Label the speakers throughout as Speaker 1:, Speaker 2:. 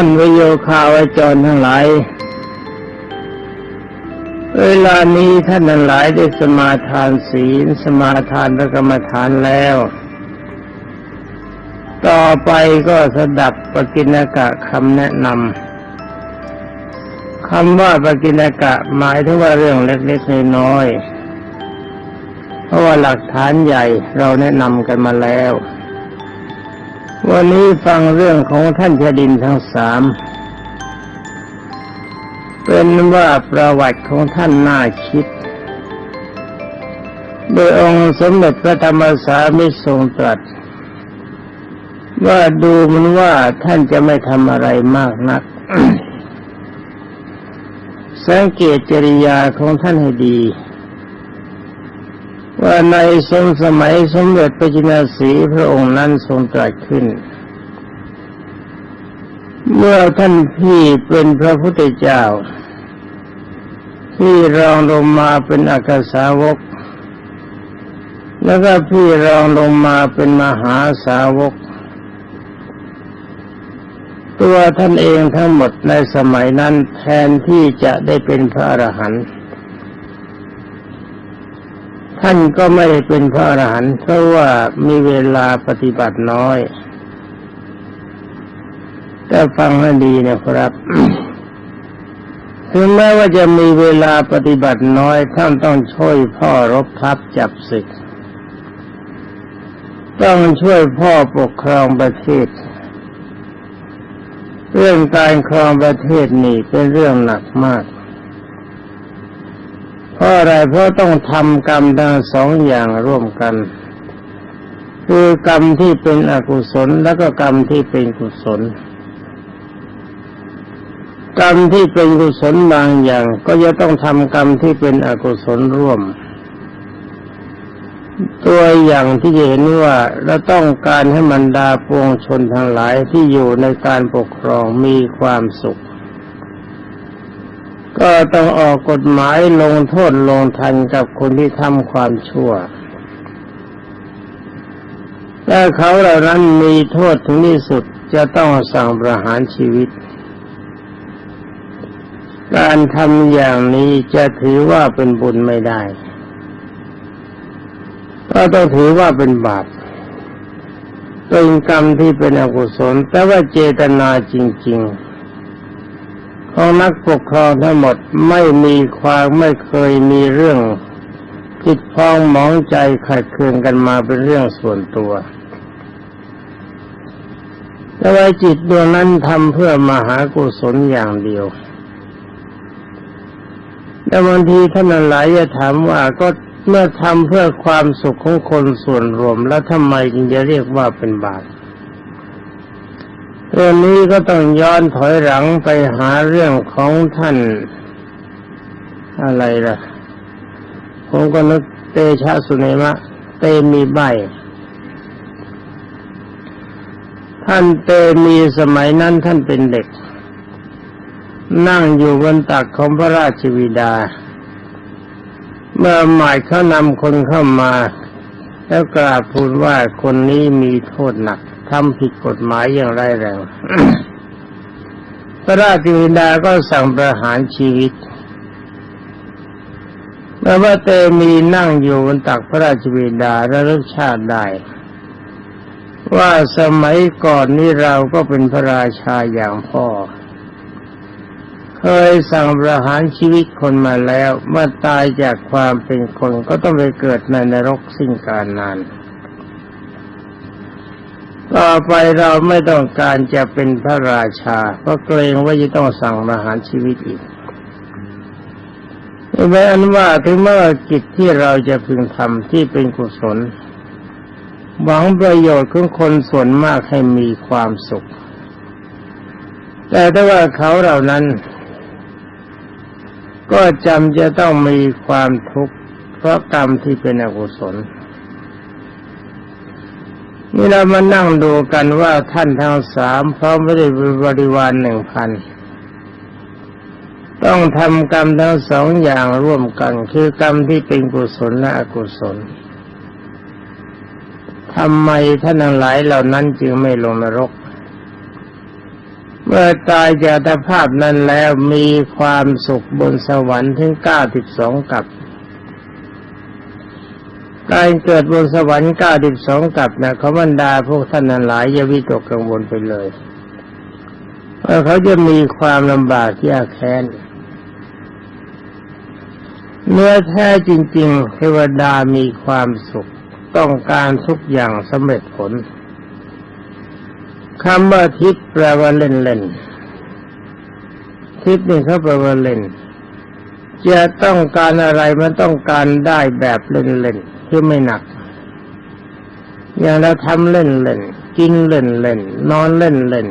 Speaker 1: ท่านวิโยคาวจรทั้งหลาย เวลานี้ท่านทั้งหลายได้สมาทานศีลสมาทานพระกรรมฐานแล้ว ต่อไปก็สดับปกิณกะคำแนะนำคำว่าปกิณกะหมายถึงว่าเรื่องเล็กๆน้อยๆเพราะว่าหลักฐานใหญ่เราแนะนำกันมาแล้ว วันนี้ฟังเรื่องของท่านชดินทั้งสามเป็นว่าประวัติของท่านน่าคิด โดยองค์สมเด็จพระธรรมสามิทรงตรัส ว่าดูมันว่าท่านจะไม่ทำอะไรมากนัก สังเกตจริยาของท่านให้ดี ว่าในสมสมัยสมเด็จพระจินสีพระองค์นั้นทรงตรัสขึ้น เมื่อท่านพี่เป็นพระพุทธเจ้า ที่รองลงมาเป็นอักษาวก แล้วก็พี่รองลงมาเป็นมหาสาวก ตัวท่านเองทั้งหมดในสมัยนั้นแทนที่จะได้เป็นพระอรหันต์ ท่านก็ไม่ได้เป็นพระอรหันต์เพราะว่ามีเวลาปฏิบัติน้อยแต่ฟังให้ดีนะครับถึงแม้ว่าจะมีเวลาปฏิบัติน้อยท่านต้องช่วยพ่อรบทัพจับศึก ต้องช่วยพ่อปกครองประเทศ เรื่องการครองประเทศนี่เป็นเรื่องหนักมาก เพราะอะไรเพราะต้องทำกรรมทั้งสองอย่างร่วมกัน คือกรรมที่เป็นอกุศลแล้วก็กรรมที่เป็นกุศล กรรมที่เป็นกุศลบางอย่าง ก็จะต้องทำกรรมที่เป็นอกุศลร่วม ตัวอย่างที่เห็นว่าเราต้องการให้มันดาปวงชนทั้งหลายที่อยู่ในการปกครองมีความสุข ก็ต้องออกกฎหมายลงโทษลงทันกับคนที่ทำความชั่วถ้าเขาเหล่านั้นมีโทษถึงที่สุดจะต้องสั่งประหารชีวิต การทำอย่างนี้จะถือว่าเป็นบุญไม่ได้ ก็ต้องถือว่าเป็นบาปเป็นกรรมที่เป็นอกุศลแต่ว่าเจตนาจริง ๆ ของนักปกครองทั้งหมดไม่มีความไม่เคยมีเรื่องผิดพ้องหมองใจขัดเคืองกันมาเป็นเรื่องส่วนตัวแต่ว่าจิตดวงนั้นทำเพื่อมหากุศลอย่างเดียวแต่บางทีท่านหลายจะถามว่าก็เมื่อทำเพื่อความสุขของคนส่วนรวมแล้วทำไมจึงจะเรียกว่าเป็นบาป เรื่องนี้ก็ต้องย้อนถอยหลังไปหาเรื่องของท่านอะไรล่ะ ผมก็นึกเตชะสุเนมะ เตมีใบ ท่านเตมีสมัยนั้นท่านเป็นเด็ก นั่งอยู่บนตักของพระราชวิดา เมื่อหมายเขานำคนเข้ามา แล้วกราบทูลว่าคนนี้มีโทษหนัก ทำผิดกฎหมายอย่างไรายแรงพระราชวิดาก็สั่งประหารชีวิตเมื่อว่าเตมีนั่งอยู่บนตักพระราชวิดาและรสชาติได้ ว่าสมัยก่อนนี้เราก็เป็นพระราชาอย่างพ่อ เคยสั่งประหารชีวิตคนมาแล้ว เมื่อตายจากความเป็นคนก็ต้องไปเกิดในนรกสิ้นกาลนาน ต่อไปเราไม่ต้องการจะเป็นพระราชา เพราะเกรงว่าจะต้องสั่งประหารชีวิตอีกแม้อันว่าถึงเมื่อกิจที่เราจะพึงทำที่เป็นกุศล หวังประโยชน์ของคนส่วนมากให้มีความสุข แต่ถ้าว่าเขาเหล่านั้น ก็จำจะต้องมีความทุกข์เพราะกรรมที่เป็นอกุศล นี่เรามานั่งดูกันว่าท่านทั้งสามพร้อมไม่ได้บริวารหนึ่งพันต้องทำกรรมทั้งสองอย่างร่วมกัน คือกรรมที่เป็นกุศลและอกุศลทำไมท่านทั้งหลายเหล่านั้นจึงไม่ลงนรก เมื่อตายจากภาพนั้นแล้วมีความสุขบนสวรรค์ถึงเก้าสิบสองกับ การเกิดบนสวรรค์เก้าสิบสองกับนะเขาบรรดาพวกท่านนั้นหลายอย่าวิตกกังวลไปเลยเพราะเขาจะมีความลำบากยากแค้นเนื้อแท้จริง ๆ เทวดามีความสุข ต้องการทุกอย่างสำเร็จผลคำว่าทิพย์แปลว่าเล่นเล่นทิพย์นี่เขาแปลว่าเล่นจะต้องการอะไรมันต้องการได้แบบเล่นเล่น คือไม่หนัก อย่างเราทำเล่นเล่นกินเล่นเล่นนอนเล่นเล่น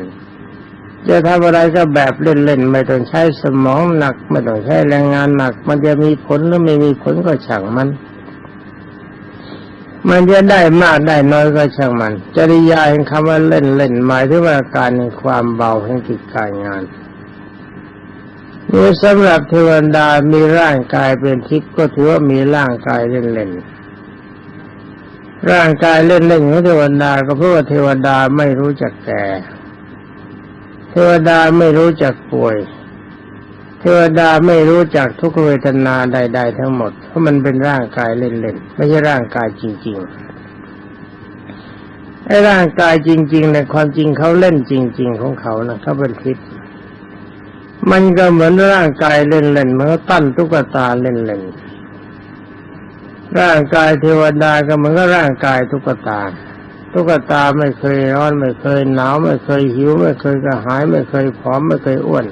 Speaker 1: จะทำอะไรก็แบบเล่นๆไม่ต้องใช้สมองหนัก ไม่ต้องใช้แรงงานหนัก มันจะมีผลหรือไม่มีผลก็ช่างมัน มันจะได้มากได้น้อยก็ช่างมัน จริยาแห่งคำว่าเล่นเล่นหมายถึงว่าการในความเบาแห่งกิจการงานนี่สำหรับเทวดามีร่างกายเป็นทิพย์ก็ถือว่ามีร่างกายเล่นเล่น ร่างกายเล่นเล่นของเทวดาก็เพราะว่าเทวดาไม่รู้จักแก่เทวดาไม่รู้จักป่วย เทวดาไม่รู้จักทุกเวทนาใด ๆ ทั้งหมดเพราะมันเป็นร่างกายเล่นๆไม่ใช่ร่างกายจริง ๆไอ้ร่างกายจริงๆในความจริงเขาเล่นจริง ๆ ของเขานะเขาเป็นทิพย์มันก็เหมือนร่างกายเล่นๆเมือตั้นตุ๊กตาเล่นๆ ร่างกายเทวดาก็เหมือนกับร่างกายตุ๊กตาตุ๊กตาไม่เคยร้อนไม่เคยหนาวไม่เคยหิว ไม่เคยกระหาย ไม่เคยผอมไม่เคยอ้วน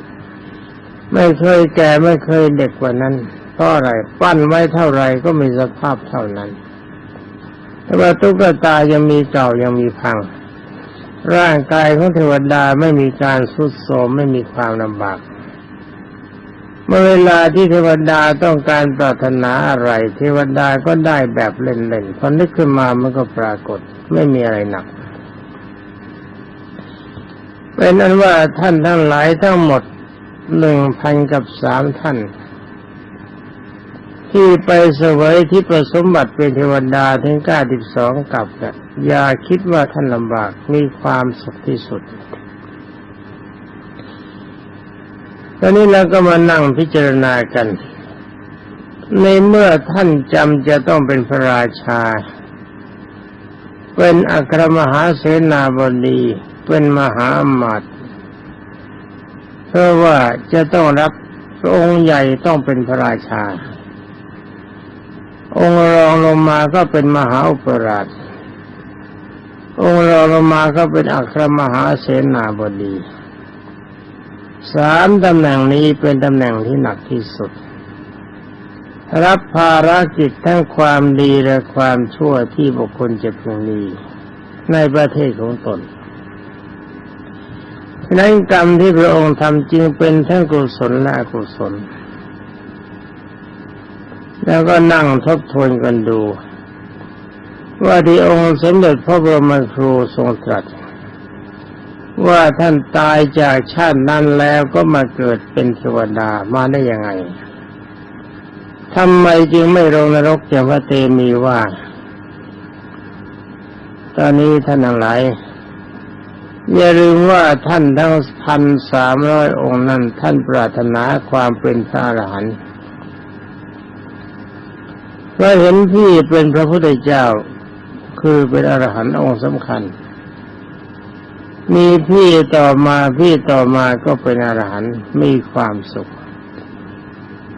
Speaker 1: ไม่เคยแก่ไม่เคยเด็กกว่านั้นเพราะอะไรปั้นไว้เท่าไรก็มีสภาพเท่านั้น แต่ว่าตุ๊กตายังมีเก่ายังมีพัง ร่างกายของเทวดาไม่มีการสุดโทมไม่มีความลำบาก เมื่อเวลาที่เทวดาต้องการปรารถนาอะไร เทวดาก็ได้แบบเล่นๆพอนึกขึ้นมามันก็ปรากฏไม่มีอะไรหนักเป็นนั้นว่าท่านทั้งหลายทั้งหมดหนึ่งพันกับสามท่าน ที่ไปเสวยที่ประสมบัติเป็นเทวดาถึงเก้าสิบสองกับนะอย่าคิดว่าท่านลำบากมีความสุขที่สุด ตอนนี้เราก็มานั่งพิจารณากัน ในเมื่อท่านจำจะต้องเป็นพระราชา เป็นอัครมหาเสนาบดี เป็นมหาอมาตย์เพราะว่าจะต้องรับพระองค์ใหญ่ต้องเป็นพระราชา องค์รองลงมาก็เป็นมหาอุปราชองค์รองลงมาก็เป็นอัครมหาเสนาบดี สามตำแหน่งนี้เป็นตำแหน่งที่หนักที่สุด รับภารกิจทั้งความดีและความชั่วที่บุคคลจะพึงมีในประเทศของตนฉะนั้นกรรมที่พระองค์ทำจริงเป็นทั้งกุศลและอกุศล แล้วก็นั่งทบทวนกันดู ว่าที่องค์สมเด็จพระบรมครูทรงตรัส ว่าท่านตายจากชาตินั้นแล้วก็มาเกิดเป็นเทวดามาได้ยังไงทำไมจึงไม่ลงนรกอย่างพระเตมีว่า ตอนนี้ท่านทั้งหลายอย่าลืมว่าท่านทั้งพันสามร้อยองค์นั้น ท่านปรารถนาความเป็นพระอรหันต์เราเห็นพี่เป็นพระพุทธเจ้า คือเป็นอรหันต์องค์สำคัญ มีพี่ต่อมาพี่ต่อมาก็เป็นอรหันต์มีความสุข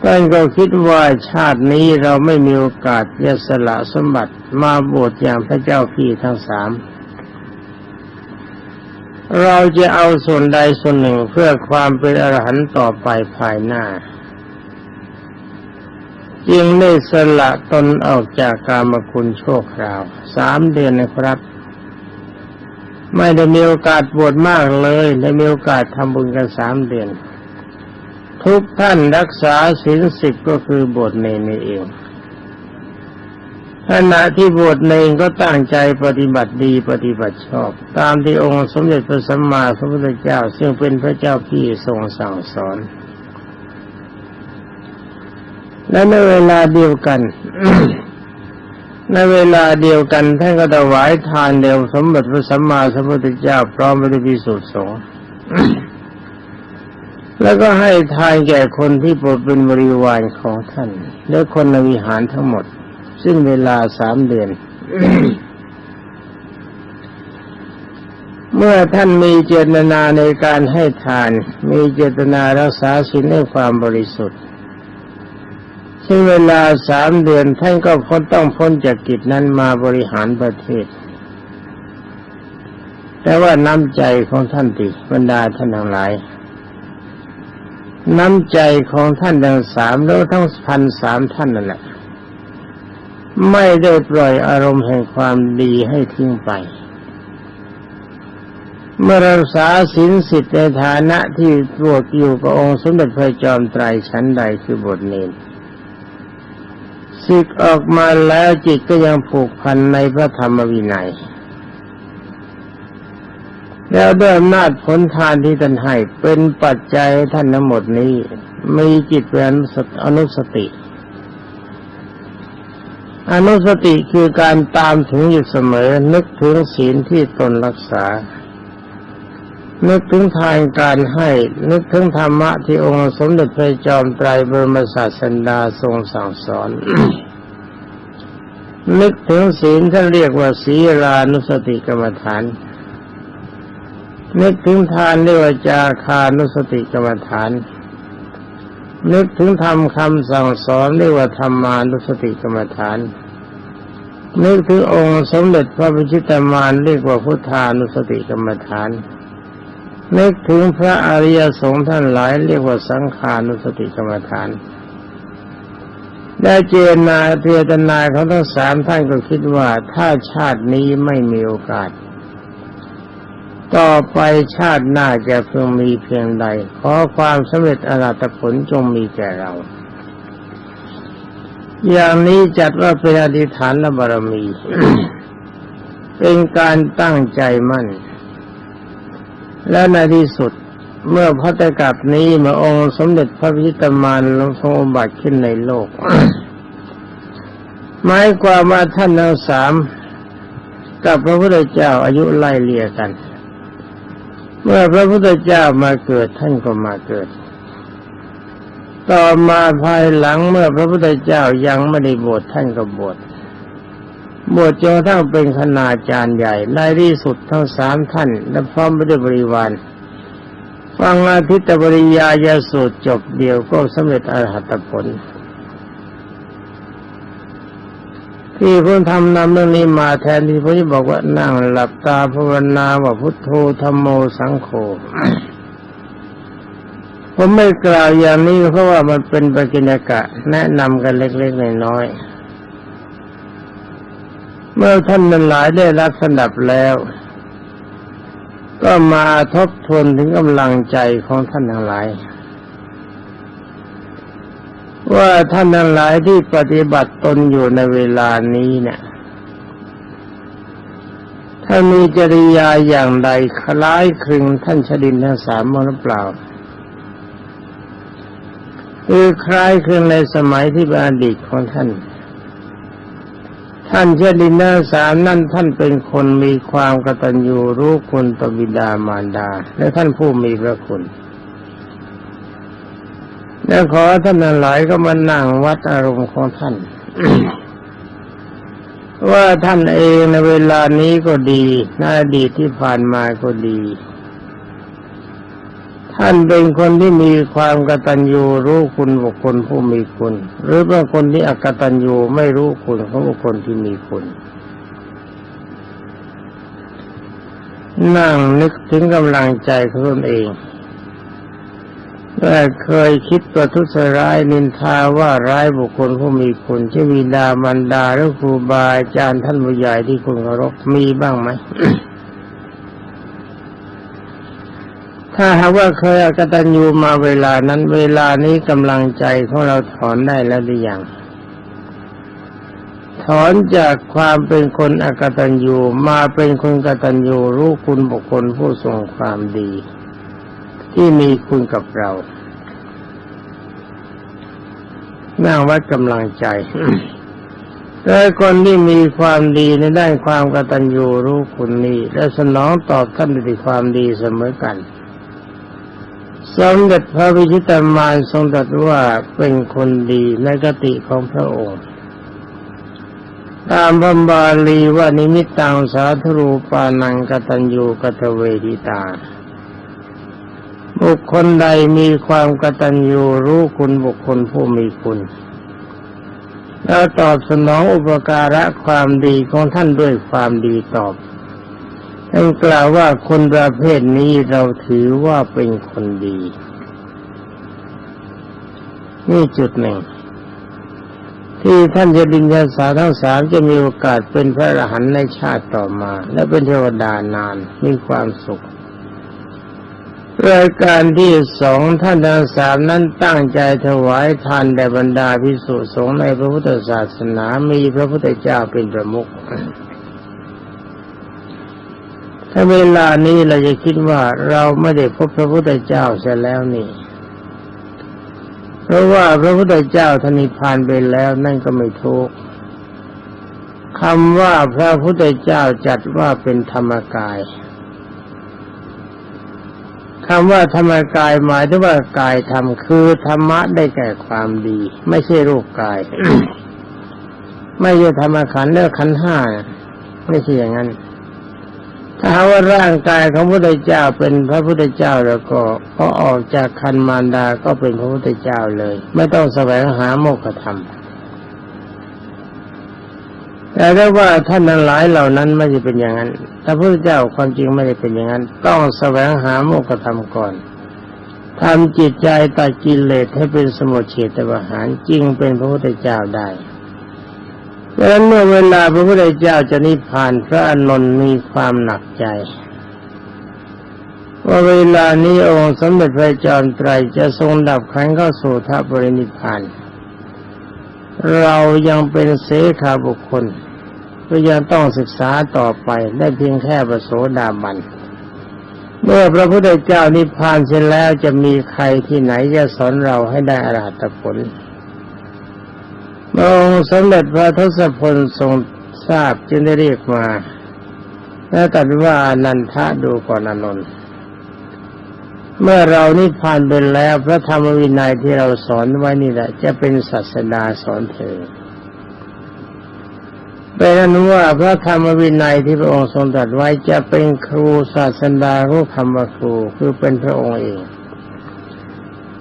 Speaker 1: ท่านก็คิดว่าชาตินี้เราไม่มีโอกาสจะสละสมบัติมาบวชอย่างพระเจ้าพี่ทั้งสาม เราจะเอาส่วนใดส่วนหนึ่งเพื่อความเป็นอรหันต์ต่อไปภายหน้า จึงได้สละตนออกจากกามคุณโชคราว สามเดือนนะครับ ไม่ได้มีโอกาสบวชมากเลยได้มีโอกาสทำบุญกันสามเดือน ทุกท่านรักษาศีลสิบก็คือบทเนนเองขณะที่บวชเนงก็ตั้งใจปฏิบัติดีปฏิบัติชอบ ตามที่องค์สมเด็จพระสัมมาสัมพุทธเจ้า ซึ่งเป็นพระเจ้าพี่ทรงสั่งสอน และในเวลาเดียวกัน ในเวลาเดียวกันท่านก็ถวายทานเดียวสมบัติพระสัมมาสัมพุทธเจ้าพร้อมไปด้วยพิสุทธิสงฆ์แล้วก็ให้ทานแก่คนที่ปดเป็นบริวารของท่านและคนในวิหารทั้งหมด ซึ่งเวลาสามเดือน เมื่อท่านมีเจตนาในการให้ทาน มีเจตนารักษาศีลในความบริสุทธิ์ ซึ่งเวลาสามเดือนท่านก็พ้นต้องพ้นจากกิจนั้นมาบริหารประเทศ แต่ว่าน้ำใจของท่านติบรรดาท่านทั้งหลาย น้ำใจของท่านทั้งสามแล้วทั้งพันสามท่านนั่นแหละไม่ได้ปล่อยอารมณ์แห่งความดีให้ทิ้งไป เมื่อรักษาศีลสิทธิในฐานะที่บวชอยู่กับองค์สมเด็จพระจอมไตรชั้นใดคือบทเนร ศึกออกมาแล้วจิตก็ยังผูกพันในพระธรรมวินัย แล้วด้วยอำนาจผลทานที่ท่านให้เป็นปัจจัยท่านทั้งหมดนี้ มีจิตเป็นอนุสติ อนุสติอนุสติคือการตามถึงอยู่เสมอนึกถึงศีลที่ตนรักษา นึกถึงทานการให้ นึกถึงธรรมะที่องค์สมเด็จพระจอมไตรบรมศาสดาทรงสั่งสอน นึกถึงศีลท่านเรียกว่าศีลานุสติกรรมฐาน นึกถึงทานเรียกว่าจาคานุสติกรรมฐาน นึกถึงธรรมคำสั่งสอนเรียกว่าธรรมานุสติกรรมฐานนึกถึงองค์สมเด็จพระพิชิตมานเรียกว่าพุทธานุสติกรรมฐานนึ นึกถึงพระอริยสงฆ์ท่านหลายเรียกว่าสังขานุสติกรรมฐาน ได้เจนาเทตนาของทั้งสามท่านก็คิดว่าถ้าชาตินี้ไม่มีโอกาส ต่อไปชาติหน้าจะเพิ่งมีเพียงใด ขอความสำเร็จอรัตผลจงมีแก่เรา อย่างนี้จัดว่าเป็นอธิษฐานบารมี เป็นการตั้งใจมั่น และในที่สุดเมื่อพัตกับนี้มาองค์สมเด็จพระพิชิตามานลงทรงอบัติขึ้นในโลกหมายความว่าท่านทั้งสามกับพระพุทธเจ้าอายุไล่เลี่ยกัน เมื่อพระพุทธเจ้ามาเกิดท่านก็มาเกิด ต่อมาภายหลังเมื่อพระพุทธเจ้ายังไม่ได้บวชท่านก็บวช บวชจนทั่งเป็นคณาจารย์ใหญ่ในที่สุดทั้งสามท่าน และพร้อมไปด้วยบริวารฟังอาทิตตบริยายาสูตรจบเดียวก็สำเร็จอรหัตผล ที่ผมทำนำเรื่องนี้มาแทนที่ผมจะบอกว่านั่งหลับตาภาวนาว่าพุทโธธรรมโมสังโฆผมไม่กล่าวอย่างนี้เพราะว่ามันเป็นปกิณกะ แนะนำกันเล็กๆน้อยๆ เมื่อท่านนั้นหลายได้รับสนับแล้ว ก็มาทบทวนถึงกำลังใจของท่านทั้งหลาย ว่าท่านทั้งหลายที่ปฏิบัติตนอยู่ในเวลานี้เนี่ยถ้ามีจริยาอย่างใดคล้ายคลึงท่านชดินทั้งสามมั้งหรือเปล่าคือคล้ายคลึงในสมัยที่เป็นอดีตของท่าน ท่านเชดินทั้งสามนั่นท่านเป็นคนมีความกตัญญูรู้คุณตบิดามารดา และท่านผู้มีพระคุณและขอท่านทั้งหลายก็มานั่งวัดอารมณ์ของท่าน ว่าท่านเองในเวลานี้ก็ดีในอดีตที่ผ่านมาก็ดี ท่านเป็นคนที่มีความกตัญญูรู้คุณบุคคลผู้มีคุณ หรือเป็นคนที่อกตัญญูไม่รู้คุณของบุคคลที่มีคุณ นั่งนึกถึงกำลังใจของตนเองว่เคยคิดประทุษร้ายนินทาว่าร้ายบุคคลผู้มีคุณเช่นวิดามันดาหรือครูบาอาจารย์ท่านผู้ใหญ่ที่คุณเคารพมีบ้างไหม ถ้าหากว่าเคยอกตัญญูมาเวลานั้นเวลานี้กำลังใจของเราถอนได้แล้วหรือยังถอนจากความเป็นคนอกตัญญูมาเป็นคนกตัญญูรู้คุณบุคคลผู้ทรงความดี ที่มีคุณกับเรานั่งวัดกำลังใจแต่คนที่มีความดีในด้านความกตัญญูรู้คุณนี้ และสนองตอบท่านด้วยความดีเสมอกัน สมเด็จพระวิชิตามานทรงตรัสว่าเป็นคนดีในกติของพระองค์ ตามพระบาลีว่านิมิตตังสาธุรูปานังกตัญญูกตเวทิตา บุคคลใดมีความกตัญญูรู้คุณบุคคลผู้มีคุณแล้วตอบสนองอุปการะความดีของท่านด้วยความดีตอบ ท่านกล่าวว่าคนประเภทนี้เราถือว่าเป็นคนดี นี่จุดหนึ่ง ที่ท่านจะดินยาสาทั้งสามจะมีโอกาสเป็นพระอรหันต์ในชาติต่อมา และเป็นเทวดานานมีความสุขรายการที่สองท่านทั้งสามนั้นตั้งใจถวายทานแด่บรรดาพิสุสงฆ์ในพระพุทธศาสนามีพระพุทธเจ้าเป็นประมุข ถ้าเวลานี้เราจะคิดว่าเราไม่ได้พบพระพุทธเจ้าเสียแล้วนี่ เพราะว่าพระพุทธเจ้าทนิพพานไปแล้วนั่นก็ไม่ทุกคำว่าพระพุทธเจ้าจัดว่าเป็นธรรมกายคำว่าธรรมกายหมายถึงว่ากายธรรมคือธรรมะได้แก่ความดี ไม่ใช่รูปกาย ไม่ใช่ธรรมขันธ์เลือกขันธ์ห้าไม่ใช่อย่างนั้น ถ้าว่าร่างกายของพระพุทธเจ้าเป็นพระพุทธเจ้าแล้วก็พอออกจากคันมารดาก็เป็นพระพุทธเจ้าเลย ไม่ต้องแสวงหาโมกขธรรมแต่ถ้ว่าท่านนั้นหลายเหล่านั้นไม่ได้เป็นอย่างนั้นถ้าพระพุทธเจ้าความจริงไม่ได้เป็นอย่างนั้น ต้องแสวงหาโมกขธรรมก่อนทำจิตใจตัดกิเลสให้เป็นสมุทเฉตประหารจริงเป็นพระพุทธเจ้าได้ ดังนั้นเมื่อเวลาพระพุทธเจ้าจะนิพพานพระอานนท์มีความหนักใจ ว่าเวลานี้องค์สมเด็จพระจอมไตรจะทรงดับขันเข้าสู่ทัพบรินิพพาน เรายังเป็นเสขาบุคคลก็ยังต้องศึกษาต่อไปได้เพียงแค่ประโสดาบัน เมื่อพระพุทธเจ้านิพพานเสร็จแล้วจะมีใครที่ไหนจะสอนเราให้ได้อรหัตผล องค์สมเด็จพระทศพลทรงทราบจึงได้เรียกมาและตรัสว่านันทะดูก่อนอนนท์เมื่อเรานิพพานไปแล้ว พระธรรมวินัยที่เราสอนไว้นี่แหละ จะเป็นศาสดาสอนเธอเป็นนั้นว่าพระธรรมวินัยที่พระองค์ทรงตรัสไว้จะเป็นครูศาสดารู้คำว่าครูคือเป็นพระองค์เอง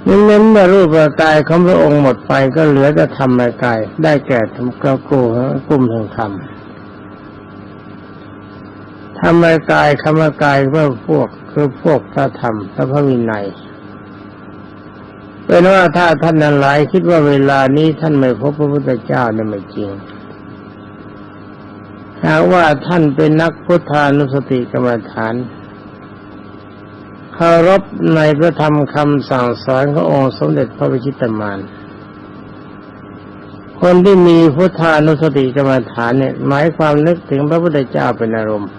Speaker 1: นั้นเมื่อรูปกายของพระองค์หมดไปก็เหลือแต่ธรรมกาย ได้แก่ธรรมกกูกลุ่มแห่งธรรมธรรมกายคำกายเพื่อพวกคือพวกพระธรรมพระพระวินัยเป็นว่าถ้าท่านนั้นหลายคิดว่าเวลานี้ท่านไม่พบพระพุทธเจ้าเนี่ยไม่จริงหากว่าท่านเป็นนักพุทธานุสติกรรมฐาน คารพในพระธรรมคำสั่งสอนขององค์สมเด็จพระวิชิตามานคนที่มีพุทธานุสติกรรมฐานเนี่ยหมายความนึกถึงพระพุทธเจ้าเป็นอารมณ์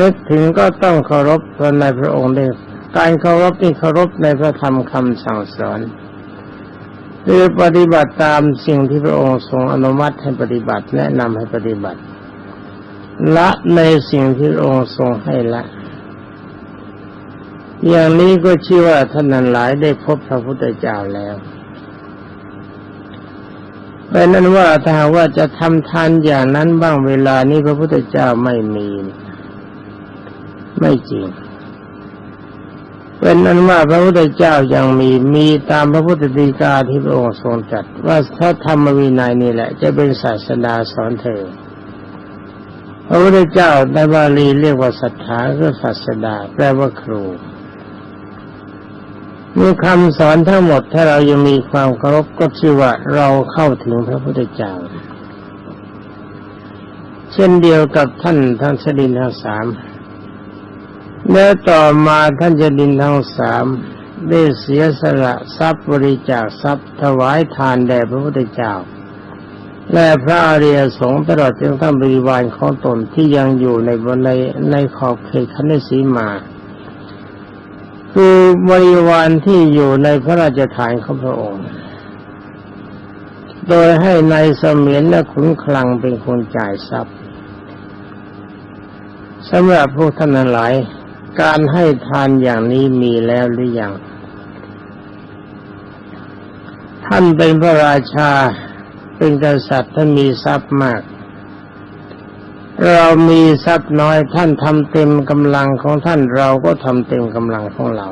Speaker 1: นึกถึงก็ต้องเคารพในพระองค์ด้วยการเคารพนี่เคารพในพระธรรมคำสั่งสอนคือปฏิบัติตามสิ่งที่พระองค์ทรงอนุมัติให้ปฏิบัติแนะนำให้ปฏิบัติ ละในสิ่งที่พระองค์ทรงให้ละ อย่างนี้ก็ชื่อว่าท่านนั้นหลายได้พบพระพุทธเจ้าแล้วเป็นนั้นว่าถ้าว่าจะทำทานอย่างนั้นบ้างเวลานี้พระพุทธเจ้าไม่มี ไม่จริงเป็นนั้นว่าพระพุทธเจ้ายังมีมีตามพระพุทธดีกาที่พระองค์ทรงจัด ว่าถ้าธรรมวินัยนี่แหละ จะเป็นศาสดาสอนเธอ พระพุทธเจ้าในบาลีเรียกว่าศรัทธาคือศาสดาแปลว่าครู มีคำสอนทั้งหมดถ้าเรายังมีความเคารพก็ชื่อว่าเราเข้าถึงพระพุทธเจ้า เช่นเดียวกับท่านท่านสดินทั้งสามแล้วต่อมาท่านจดินทั้งสามได้เสียสละทรัพย์บริจาคทรัพย์ถวายทานแด่พระพุทธเจ้า และพระอริยสงฆ์ตลอดจนทั้งบริวารของตนที่ยังอยู่ในบนในในขอบเขตคันสีมา คือบริวารที่อยู่ในพระราชฐานของพระองค์ โดยให้ในายเสมียนและขุนคลังเป็นคนจ่ายทรัพย์สำหรับพวกท่านหลาย การให้ทานอย่างนี้มีแล้วหรือยัง ท่านเป็นพระราชาเป็นกษัตริย์ท่านมีทรัพย์มาก เรามีทรัพย์น้อยท่านทำเต็มกำลังของท่านเราก็ทำเต็มกำลังของเรา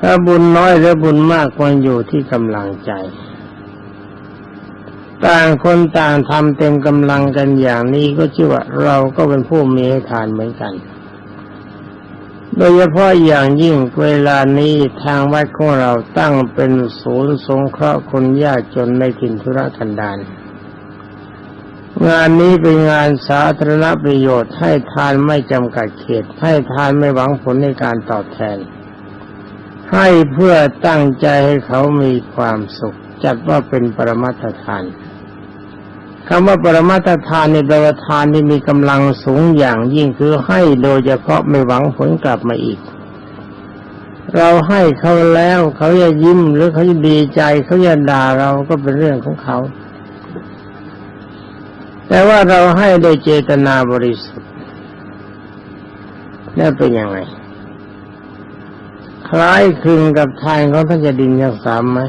Speaker 1: ถ้าบุญน้อยหรือบุญมากควรอยู่ที่กำลังใจ ต่างคนต่างทำเต็มกำลังกันอย่างนี้ก็ชื่อว่าเราก็เป็นผู้มีให้ทานเหมือนกัน โดยเฉพาะอย่างยิ่งเวลานี้ทางวัดของเราตั้งเป็นศูนย์สงเคราะห์คนยากจนในถิ่นธุรกันดาร งานนี้เป็นงานสาธารณประโยชน์ให้ทานไม่จำกัดเขต ให้ทานไม่หวังผลในการตอบแทน ให้เพื่อตั้งใจให้เขามีความสุข จัดว่าเป็นปรมัตถทานคำว่าปรมัตถทานในแปลว่าทานที่มีกำลังสูงอย่างยิ่งคือให้โดยเฉพาะไม่หวังผลกลับมาอีก เราให้เขาแล้วเขาจะยิ้มหรือเขาจะดีใจเขาจะด่าเราก็เป็นเรื่องของเขา แต่ว่าเราให้โดยเจตนาบริสุทธิ์นี่นเป็นยังไง คล้ายคลึงกับทานของท่านจะดินยังสามไหม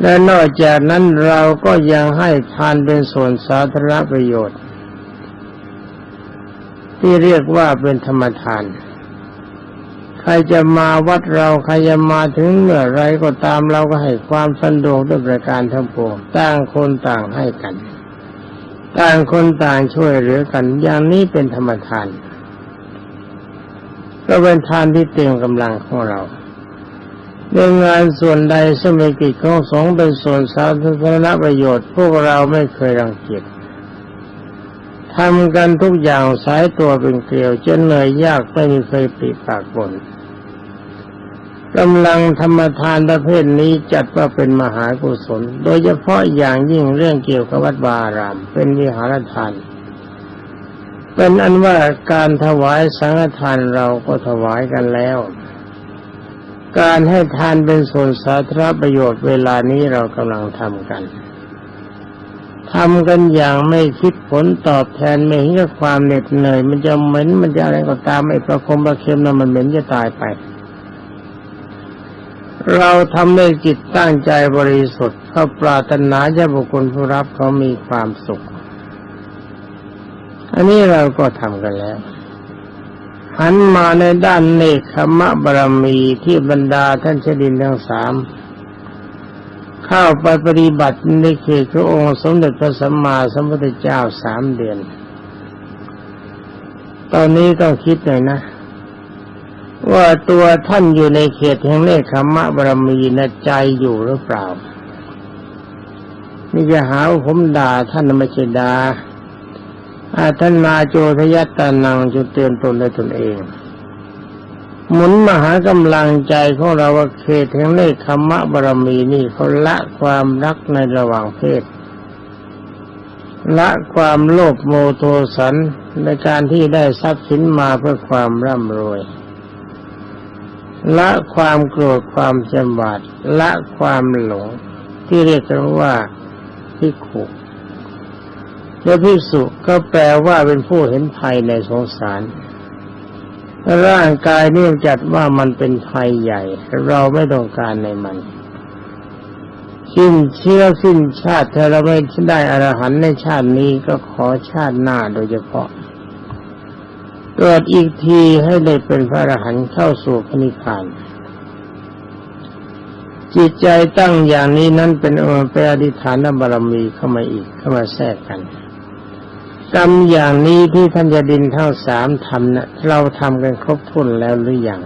Speaker 1: และนอกจากนั้นเราก็ยังให้ทานเป็นส่วนสาธารณประโยชน์ ที่เรียกว่าเป็นธรรมทาน ใครจะมาวัดเราใครจะมาถึงเมื่อไรก็ตามเราก็ให้ความสะดวกด้วยประการทั้งปวงต่างคนต่างให้กัน ต่างคนต่างช่วยเหลือกันอย่างนี้เป็นธรรมทาน ก็เป็นทานที่เต็มกำลังของเราในงานส่วนใดสมัยกิจของสงฆ์เป็นส่วนสาธารณประโยชน์ พวกเราไม่เคยรังเกียจทำกันทุกอย่างสายตัวเป็นเกลียวจนเหนื่อยยากไม่มีเคยปีปากบ่น กำลังธรรมทานประเภทนี้จัดว่าเป็นมหากุศล โดยเฉพาะอย่างยิ่งเรื่องเกี่ยวกับวัดบาราม เป็นวิหารทาน เป็นอันว่าการถวายสังฆทานเราก็ถวายกันแล้ว การให้ทานเป็นส่วนสาธารณประโยชน์เวลานี้เรากำลังทำกันทำกันอย่างไม่คิดผลตอบแทนไม่เห็นกับความเหน็ดเหนื่อย มันจะเหม็นมันจะอะไรก็ตามไอ้ประคมประเค็มนั้นมันเหม็นจะตายไป เราทำด้จิตตั้งใจบริสุทธิ์เขาปรารถนาจะบุคคลผู้รับเขามีความสุข อันนี้เราก็ทำกันแล้ว หันมาในด้านเนคขมะบารมีที่บรรดาท่านเชดินทั้งสามเข้าไปปฏิบัติในเขตพระองค์สมเด็จพระสัมมาสัมพุทธเจ้าสามเดือน ตอนนี้ต้องคิดหน่อยนะ ว่าตัวท่านอยู่ในเขตแห่งเนคขมะบารมีนะใจอยู่หรือเปล่า นี่จะหาว่าผมด่าท่านไม่ใช่ด่าอาท่านนาโจทยัตตานังจุเตือนตนได้ตนเอง หมุนมหากำลังใจของเราว่าเขตแห่งเนคขมะบารมีนี่เขาละความรักในระหว่างเพศละความโลภโมโทสันในการที่ได้ทรัพย์สินมาเพื่อความร่ำรวย ละความโกรธความจำบาดละความหลง ที่เรียกกันว่าพิขุและพิสุก็แปลว่าเป็นผู้เห็นภัยในสงสาร ร่างกายนี่จัดว่ามันเป็นภัยใหญ่ เราไม่ต้องการในมันสิ้นเชื้อสิ้นชาติถ้าเราไม่ได้อรหันในชาตินี้ก็ขอชาติหน้าโดยเฉพาะ เกิดอีกทีให้ได้เป็นพระอรหันต์เข้าสู่พระนิพพานจิตใจตั้งอย่างนี้นั้นเป็นออเป็นอธิษฐานบารมีเข้ามาอีกเข้ามาแทรกกันกรรมอย่างนี้ที่ท่านจะดินทั้งสามทำนะ่ะเราทำกันครบถ้วนแล้วหรือยัง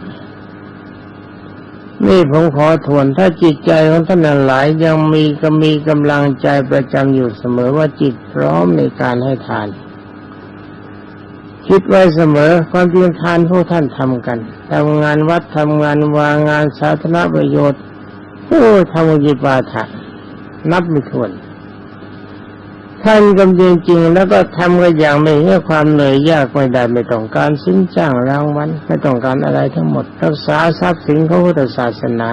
Speaker 1: นี่ผมขอทวนถ้าจิตใจของท่านหลายยังมีก็มีกำลังใจประจำอยู่เสมอว่าจิตพร้อมในการให้ทาน คิดไว้เสมอความจริงทานพวกท่านทำกันทำงานวัดทำงานวางงานสาธารณประโยชน์โอ้ทำวิปาถะนับไม่ถ้วน ท่านกำจริงๆแล้วก็ทำกันอย่างไม่เห็นความเหนื่อยยากไม่ได้ไม่ต้องการสินจ้างรางวัลไม่ต้องการอะไรทั้งหมด รักษาทรัพย์สินของพุทธศาสนา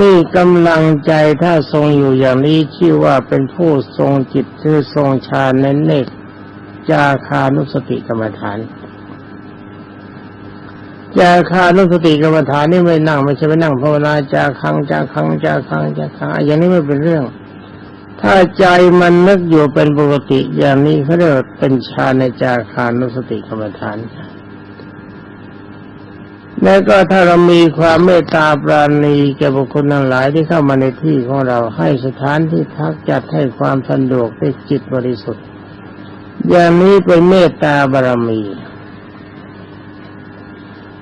Speaker 1: นี่กำลังใจถ้าทรงอยู่อย่างนี้ชื่อว่าเป็นผู้ทรงจิตคือทรงฌานในเนก จาคานุสติกรรมฐาน จาคานุสติกรรมฐานนี่ไม่นั่งไม่ใช่ไปนั่งภาวนาจาคังจาคังจาคังจาคังอย่างนี้ไม่เป็นเรื่อง ถ้าใจมันนึกอยู่เป็นปกติอย่างนี้เขาเรียกว่าเป็นฌานในจาคานุสติกรรมฐานแล้วก็ถ้าเรามีความเมตตาปราณีแก่บุคคลทั้งหลายที่เข้ามาในที่ของเราให้สถานที่พักจัดให้ความสะดวกด้วยจิตบริสุทธิ์ อย่างนี้เป็นเมตตาบารมี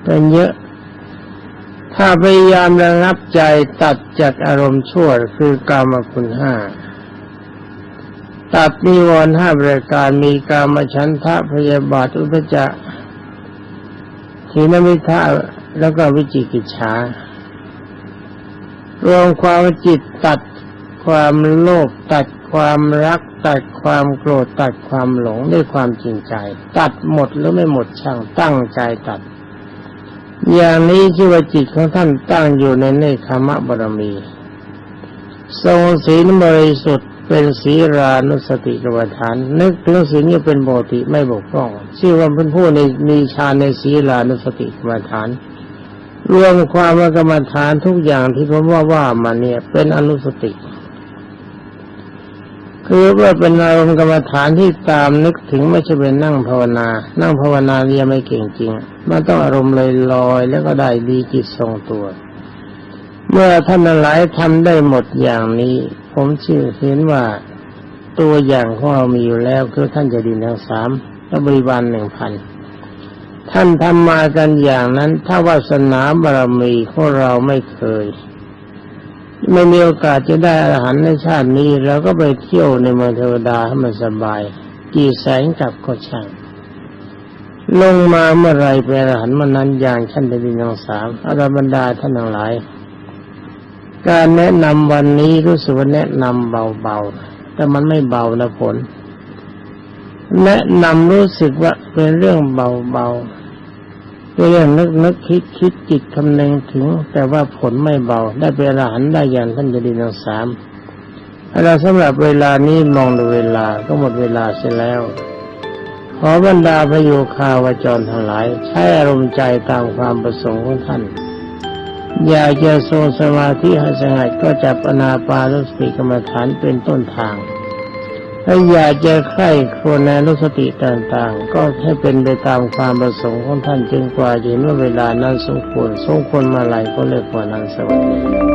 Speaker 1: เป็นเยอะ ถ้าพยายามระงับใจตัดจากอารมณ์ชั่วคือกามคุณห้าตัดนิวรณ์ห้าประการมีกามฉันทะพยาบาทอุทจะทีนมิทะแล้วก็วิจิกิจฉารวมความจิตตัดความโลภตัด ความรักตัดความโกรธตัดความหลงด้วยความจริงใจ ตัดหมดหรือไม่หมดช่างตั้งใจตัด อย่างนี้ชื่อว่าจิตของท่านตั้งอยู่ในเนคขมะบารมี ทรงศีลบริสุทธิ์เป็นศีรานุสติกรรมฐาน นึกถึงศีลนี้เป็นปกติไม่บกพร่องชื่อว่าเป็นผู้ในมีฌานในศีรานุสติกรรมฐานรวมความว่ากรรมฐานทุกอย่างที่ผมว่าว่ามาเนี่ยเป็นอนุสติ คือว่าเป็นอารมณ์กรรมฐานที่ตามนึกถึงไม่ใช่เป็นนั่งภาวนา นั่งภาวนาเรียนไม่เก่งจริง มันต้องอารมณ์เลยลอยแล้วก็ได้ดีจิตทรงตัว เมื่อท่านหลายทำได้หมดอย่างนี้ ผมเชื่อเห็นว่าตัวอย่างของเรามีอยู่แล้วคือท่านจะดินทั้งสามและบริวารหนึ่งพันท่านทำมากันอย่างนั้น ถ้าวาสนาบารมีของเราไม่เคย ไม่มีโอกาสจะได้อาหารในชาตินี้เราก็ไปเที่ยวในเมืองเทวดาให้มันสบาย กี่แสนกับก็ช่าง ลงมาเมื่อไรเป็นอาหารมันนั้นอย่างชั้นเดินทั้งสามอารบรรดาท่านทั้งหลาย การแนะนำวันนี้รู้สึกว่าแนะนำเบาๆแต่มันไม่เบานะผล แนะนำรู้สึกว่าเป็นเรื่องเบาๆ เรื่องนึกนึกคิดคิดจิตคำนึงถึง แต่ว่าผลไม่เบา ได้เป็นอรหันต์ได้อย่างท่านจะดีทั้งสามเราสำหรับเวลานี้มองดูเวลาก็หมดเวลาเสียแล้ว ขอบรรดาพระโยคาวจรทั้งหลาย ใช้อารมณ์ใจตามความประสงค์ของท่าน อยากจะทรงสมาธิให้สงัดก็จับอนาปานุสติกรรมฐานเป็นต้นทาง ถ้าอยากจะไข้ควรในรู้สติต่างๆ ก็ให้เป็นไปตามความประสงค์ของท่านจนกว่าจะเห็นว่าเวลานั้นสมควรสมควรมาไหลก็เลยกว่านั้นสวัสดี